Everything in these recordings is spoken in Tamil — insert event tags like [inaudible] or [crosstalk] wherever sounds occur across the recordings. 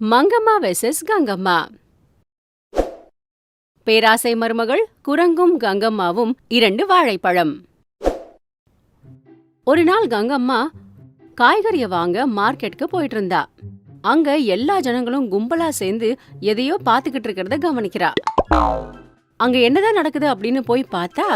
மங்கம்மா வெசஸ் கங்கம்மா. பேராசை மருமகள் குரங்கும் கங்கம்மாவும் இரண்டு வாழைப்பழம். ஒரு நாள் கங்கம்மா காய்கறிய வாங்க மார்க்கெட்டுக்கு போயிட்டு இருந்தா அங்க எல்லா ஜனங்களும் கும்பலா சேர்ந்து எதையோ பாத்துக்கிட்டு இருக்கிறத கவனிக்கிறா. அங்க என்னதான் நடக்குது அப்படின்னு போய் பார்த்தா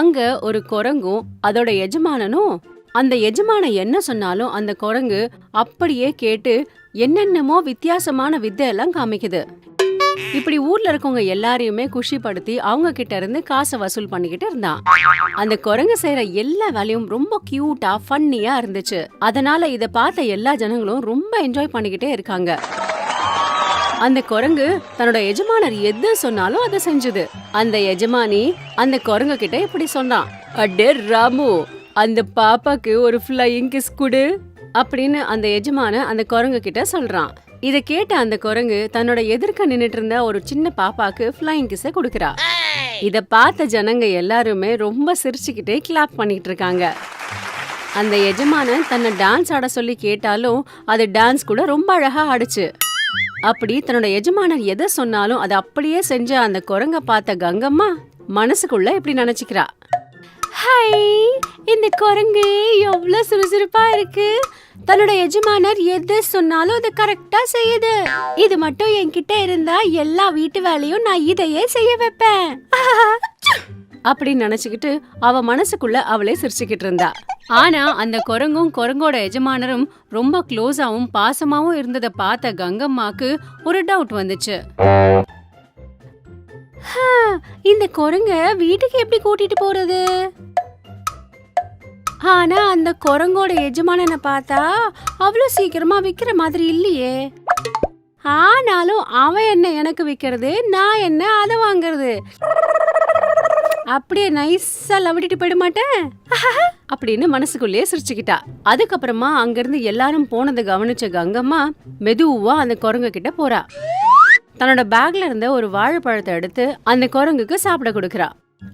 அங்க ஒரு குரங்கும் அதோட எஜமானனும் அந்த எஜமான என்ன சொன்னாலும் அந்த குரங்கு அப்படியே கேட்டு என்னென்னமோ வித்தியாசமான வித்தை எல்லாம் காமிக்குது. இப்படி ஊர்ல இருக்கவங்க எல்லாரையுமே குஷிப்படுத்தி அவங்க கிட்ட இருந்து காசை வசூல் பண்ணிக்கிட்டு இருந்தான். அந்த குரங்கு செய்யற எல்லா வேலையும் ரொம்ப கியூட்டா ஃபன்னியா இருந்துச்சு. அதனால இத பார்த்த எல்லா ஜனங்களும் ரொம்ப என்ஜாய் பண்ணிக்கிட்டே இருக்காங்க. அந்த குரங்கு தன்னோட எஜமானர் எது சொன்னாலும் அதை செஞ்சது. அந்த எஜமானி அந்த குரங்கு கிட்ட இப்படி சொன்னான். அடே ராமு அந்த பாப்பாக்கு ஒரு ஃப்ளையிங் கிஸ் குடு அப்படின்னு அந்த எஜமான அந்த குரங்கு கிட்ட சொல்றான். இதை கேட்ட அந்த குரங்கு தன்னோட எதிர்க்க நின்னுட்டு இருந்த ஒரு சின்ன பாப்பாக்கு ஃப்ளையிங் கிஸ கொடுக்கறா. இத பார்த்த ஜனங்க எல்லாருமே ரொம்ப சிரிச்சுக்கிட்டே கிளாப் பண்ணிட்டு இருக்காங்க அந்த எஜமானன் தன்னை டான்ஸ் ஆட சொல்லி கேட்டாலும் அது டான்ஸ் கூட ரொம்ப அழகா ஆடுச்சு. அப்படி தன்னோட எஜமானர் எதை சொன்னாலும் அதை அப்படியே செஞ்ச அந்த குரங்க பார்த்த கங்கம்மா மனசுக்குள்ள இப்படி நினைச்சுக்கிறா. ஹை இந்த குரங்கு எவ்வளோ சுறுசுறுப்பா இருக்கு. தன்னோட எஜமானர் எது சொன்னாலும் அது கரெக்டா செய்யுது. இது மட்டும் என்கிட்ட இருந்தா எல்லா வீட்டு வேலையும் நான் இதையே செய்ய வைப்பேன். [laughs] அப்படின்னு நினைச்சுக்கிட்டு அவ மனசுக்குள்ள அவளே சிரிச்சுக்கிட்டு இருந்தா. ஆனா அந்த குரங்கும் குரங்கோட எஜமானரும் ரொம்ப க்ளோஸாவும் பாசமாவும் இருந்ததை பார்த்த கங்கம்மாக்கு ஒரு டவுட் வந்துச்சு. "ஹா, [laughs] இந்த குரங்க வீட்டுக்கு எப்படி கூட்டிட்டு போறது? ஆனா அந்த குரங்கோட எஜமானனை பார்த்தா அவ்வளோ சீக்கிரமா விற்கிற மாதிரி இல்லையே. ஆனாலும் அவன் என்ன எனக்கு விற்கிறது நான் என்ன அதை வாங்குறது? அப்படியே நைஸா லவடிட்டு போயிட மாட்டேன். அப்படின்னு மனசுக்குள்ளேயே சிரிச்சுக்கிட்டா. அதுக்கப்புறமா அங்கிருந்து எல்லாரும் போனதை கவனிச்ச கங்கம்மா மெதுவா அந்த குரங்கு கிட்ட போறா. தன்னோட பேக்ல இருந்த ஒரு வாழைப்பழத்தை எடுத்து அந்த குரங்குக்கு சாப்பிட கொடுக்குறா.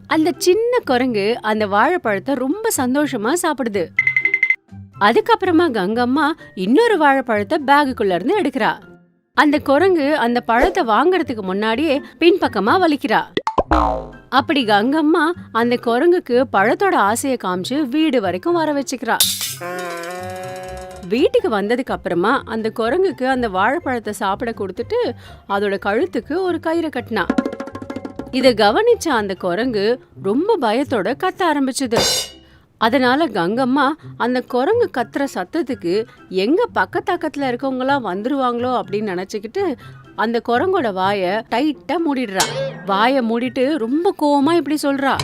அந்த சின்ன குரங்கு அந்த வாழைப்பழத்தை ரொம்ப சந்தோஷமா சாப்பிடுது. அதுக்கப்புறமா கங்கம்மா இன்னொரு வாழைப்பழத்தை பேகுக்குள்ள இருந்து எடுக்கிறா. அந்த குரங்கு அந்த பழத்தை வாங்குறதுக்கு முன்னாடியே பின்பக்கமா வலிக்கிறா. அப்படி கங்கம்மா அந்த குரங்குக்கு பழத்தோட ஆசைய காமிச்சு வீடு வரைக்கும் வர வச்சுக்கிறா. வீட்டுக்கு வந்ததுக்கு அப்புறமா அந்த குரங்குக்கு அந்த வாழைப்பழத்தை சாப்பிட கொடுத்துட்டு அதோட கழுத்துக்கு ஒரு கயிறை கட்டினா. இத கவனிச்ச அந்த குரங்கு ரொம்ப பயத்தோட கத்த ஆரம்பிச்சது. அதனால கங்கம்மா அந்த குரங்கு கத்துற சத்தத்துக்கு எங்க பக்கத்தாக்கத்துல இருக்கவங்களாம் வந்துருவாங்களோ அப்படின்னு நினைச்சுக்கிட்டு அந்த குரங்கோட வாய டைட்டா மூடிடுறா. வாய மூடிட்டு ரொம்ப கோவமா இப்படி சொல்றா.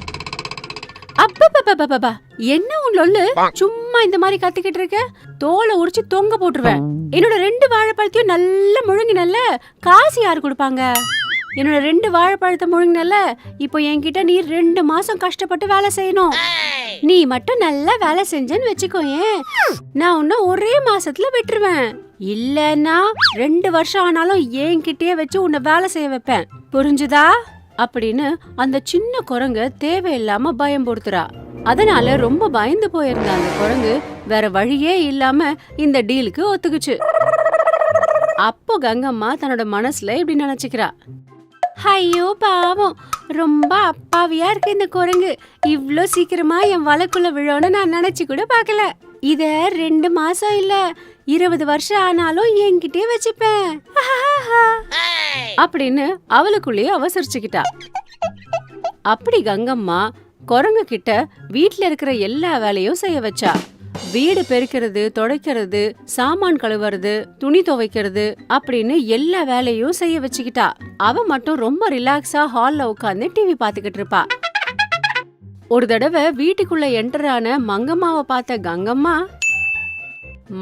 அப்பப்பப்பப்பப்பா என்ன உன் லொல்லு? சும்மா இந்த மாதிரி கத்திக்கிட்டு இருக்க? தோலை உரிச்சு தொங்க போட்டுருவேன். என்னோட ரெண்டு வாழைப்பழத்தையும் நல்லா முழுங்கினல்ல காசு யாரு கொடுப்பாங்க? என்னோட ரெண்டு வாழைப்பழத்தை முழுங்கினல்ல இப்போ என்கிட்ட நீ ரெண்டு மாசம் கஷ்டப்பட்டு வேலை செய்யணும். நீ மட்டும் நல்லா வேலை செஞ்சேன்னு வச்சுக்கோயேன். நான் உன்ன ஒரே மாசத்துல விட்டுருவேன். இல்லன்னா ரெண்டு வருஷம் ஆனாலும் என்கிட்டயே வச்சு உன்னை வேலை செய்ய வைப்பேன். புரிஞ்சுதா? அப்படின்னு அந்த சின்ன குரங்கு தேவையில்லாம பயம் பொறுத்துறா அதனால ரொம்ப பயந்து போயிருந்த அந்த குரங்கு வேற வழியே இல்லாம இந்த டீலுக்கு ஒத்துக்குச்சு. அப்போ கங்கம்மா தன்னோட மனசுல இப்படி நினைச்சுக்கிறா. ஐயோ பாவம். ரொம்ப அப்பாவியா இருக்கு இந்த குரங்கு. இவ்வளோ சீக்கிரமா என் வலைக்குள்ள விழோன்னு நான் நினைச்சு கூட பார்க்கல. இத ரெண்டு மாசம் இல்ல இருபது வருஷம் ஆனாலும் என்கிட்டயே வச்சுப்பேன். அப்படின்னு அவளுக்குள்ளேயே அவசரிச்சுக்கிட்டா அப்படி கங்கம்மா குரங்கு கிட்ட வீட்டுல இருக்கிற எல்லா வேலையும் செய்ய வச்சா. வீடு பெருக்கிறது துடைக்கிறது சாமான் கழுவுறது துணி துவைக்கிறது அப்படின்னு எல்லா வேலையும் செய்ய வச்சுக்கிட்டா. அவ மட்டும் ரொம்ப ரிலாக்ஸா ஹால்ல உட்காந்து டிவி பாத்துக்கிட்டு இருப்பா. ஒரு தடவை வீட்டுக்குள்ள என்டர் ஆன மங்கம்மாவை பார்த்த கங்கம்மா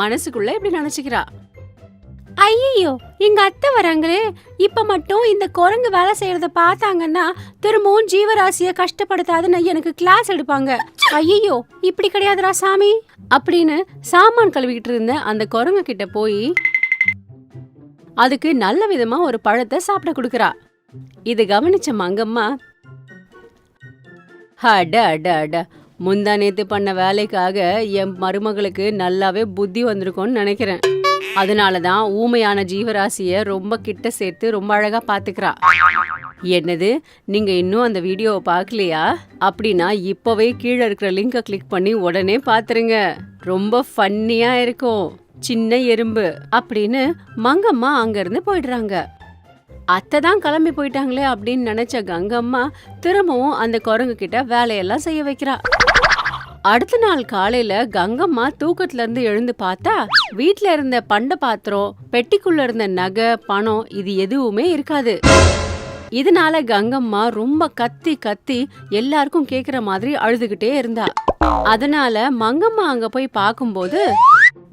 மனசுக்குள்ள இப்படி நினைச்சுக்கிறா. ஐயோ எங்க அத்தை வராங்களே. இப்ப மட்டும் இந்த குரங்கு வேலை செய்யறத பார்த்தாங்கன்னா திரும்பவும் ஜீவராசிய கஷ்டப்படுத்தாதுன்னு எனக்கு கிளாஸ் எடுப்பாங்க. ஐயோ இப்படி கிடையாதுடா சாமி. அப்படின்னு சாமான் கழுவிக்கிட்டு இருந்த அந்த குரங்கு கிட்ட போய் அதுக்கு நல்ல விதமா ஒரு பழத்தை சாப்பிட கொடுக்கறா. இது கவனிச்ச மங்கம்மா அட அட அட முந்தா நேத்து பண்ண வேலைக்காக என் மருமகளுக்கு நல்லாவே புத்தி வந்திருக்கும்னு நினைக்கிறேன். அதனாலதான் ஊமையான ஜீவராசிய ரொம்ப கிட்ட சேர்த்து ரொம்ப அழகா பாத்துக்கிறா. என்னது? நீங்கள் இன்னும் அந்த வீடியோவை பார்க்கலையா? அப்படின்னா இப்போவே கீழே இருக்கிற லிங்கை கிளிக் பண்ணி உடனே பார்த்துருங்க ரொம்ப ஃபன்னியாக இருக்கும். சின்ன எறும்பு. அப்படின்னு மங்கம்மா அங்கேருந்து போயிடுறாங்க. அத்தை தான் கிளம்பி போயிட்டாங்களே அப்படின்னு நினச்ச கங்கம்மா திரும்பவும் அந்த குரங்கு கிட்ட வேலையெல்லாம் செய்ய வைக்கிறா. அடுத்த நாள் காலையில கங்கம்மா தூக்கத்துல இருந்து எழுந்து பார்த்தா வீட்ல இருந்த பண்ட பாத்திரம் பெட்டிக்குள்ள இருந்த நகை பணம் இது எதுவுமே இருக்காது. இதனால கங்கம்மா ரொம்ப கத்தி கத்தி எல்லாருக்கும் கேக்குற மாதிரி அழுதுகிட்டே இருந்தா. அதனால மங்கம்மா அங்க போய் பார்க்கும்போது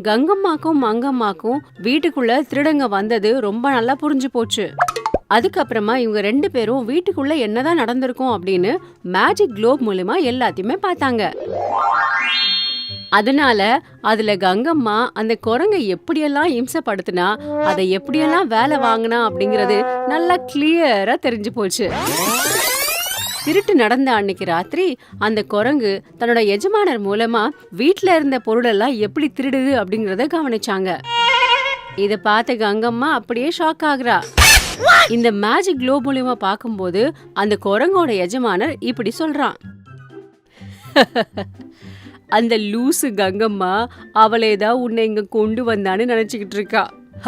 கங்கம்மாக்கும் மங்கம்மாக்கும் வீட்டுக்குள்ள திருடங்க வந்தது ரொம்ப நல்லா புரிஞ்சு போச்சு. அதுக்கப்புறமா இவங்க ரெண்டு பேரும் வீட்டுக்குள்ள என்னதான் நடந்திருக்கும் அப்படின்னு மேஜிக் குளோப் மூலமா எல்லாத்தையுமே பார்த்தாங்க. அதனால அதுல கங்கம்மா அந்த குரங்க எப்படியெல்லாம் இம்சப்படுத்தினா அதை எப்படியெல்லாம் வேலை வாங்கினா அப்படிங்கிறது நல்லா கிளியரா தெரிஞ்சு போச்சு. திருட்டு நடந்த அன்னைக்கு ராத்திரி அந்த குரங்கு தன்னோட எஜமானர் மூலமா வீட்டில் இருந்த பொருளெல்லாம் எப்படி திருடுது அப்படிங்கறத கவனிச்சாங்க. இத பார்த்த கங்கம்மா அப்படியே ஷாக் ஆகுறா. இந்த மேஜிக் குளோ மூலியமா பார்க்கும்போது அந்த குரங்கோட எஜமானர் இப்படி சொல்றான். [laughs] அந்த லூசு கங்கம்மா அவளே தான் உன்னை இங்கே கொண்டு வந்தான்னு நினச்சிக்கிட்டு இருக்கா.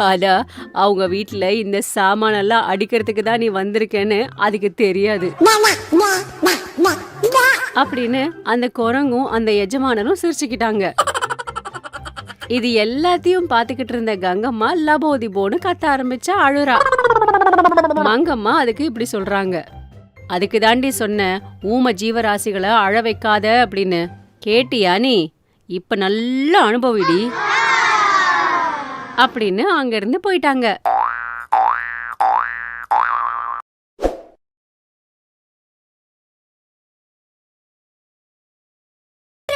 ஆனா அவங்க வீட்டில் இந்த சாமானெல்லாம் அடிக்கிறதுக்கு தான் நீ வந்திருக்கேன்னு அதுக்கு தெரியாது. அப்படின்னு அந்த குரங்கும் அந்த எஜமானரும் சிரிச்சுக்கிட்டாங்க. இது எல்லாத்தையும் பாத்துக்கிட்டு இருந்த கங்கம்மா லபோதி போன்னு கத்த ஆரம்பிச்சா அழுறா. மங்கம்மா அதுக்கு இப்படி சொல்றாங்க. அதுக்கு தாண்டி சொன்ன ஊம ஜீவராசிகளை அழ வைக்காத அப்படின்னு கேட்டியா நீ? இப்ப நல்ல அனுபவிடி. அப்படின்னு அங்க இருந்து போயிட்டாங்க.